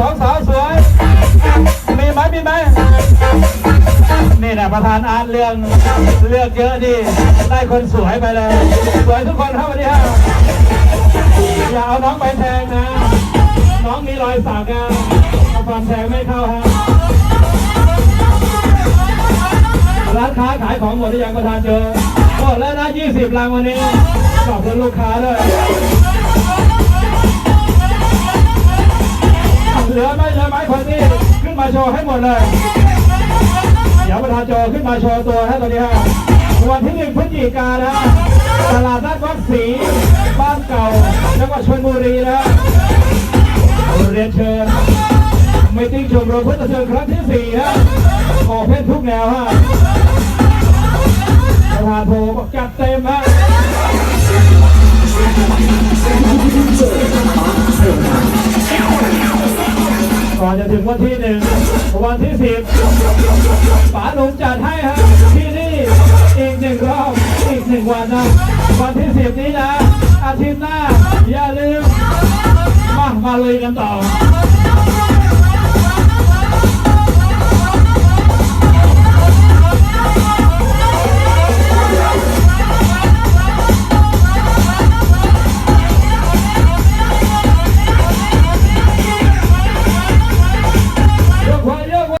สองสาวสวย มีไหมมีไหมนี่แหละประธานอาร์ตเรื่องเลือกเยอะดิได้คนสวยไปเลย สวยทุกคนครับวันนี้ฮะอย่าเอาน้องไปแทงนะ น้องมีรอยสักนะเอาฟันแทงไม่เข้าฮะร้านค้าขายของหมดหรือยังประธานเจอหมดแล้วนะ 20ลังวันนี้ขอบคุณลูกค้าด้วย คนที่ขึ้นมาโชว์ให้หมดเลยเดี๋ยวประธานโจขึ้นมาโชว์ตัวให้ตัวนี้ฮะวันที่หนึ่งพฤศจิกายนนะตลาดนัดวัดศรีบ้านเก่าจังหวัดชลบุรีนะเรียนเชิญไม่ติ้งชมรมพุทธเชิญครั้งที่สี่ฮะขอเพชรทุกแนวฮะประธานโทรบอกจัดเต็มฮะ จะถึงวันที่หนึ่งวันที่สิบป๋าหนุ่มจัดให้ฮะที่นี่อีกหนึ่งรอบอีกหนึ่งวันนะวันที่สิบนี้นะ อาทิตย์หน้า อย่าลืมมามาเลยกันต่อ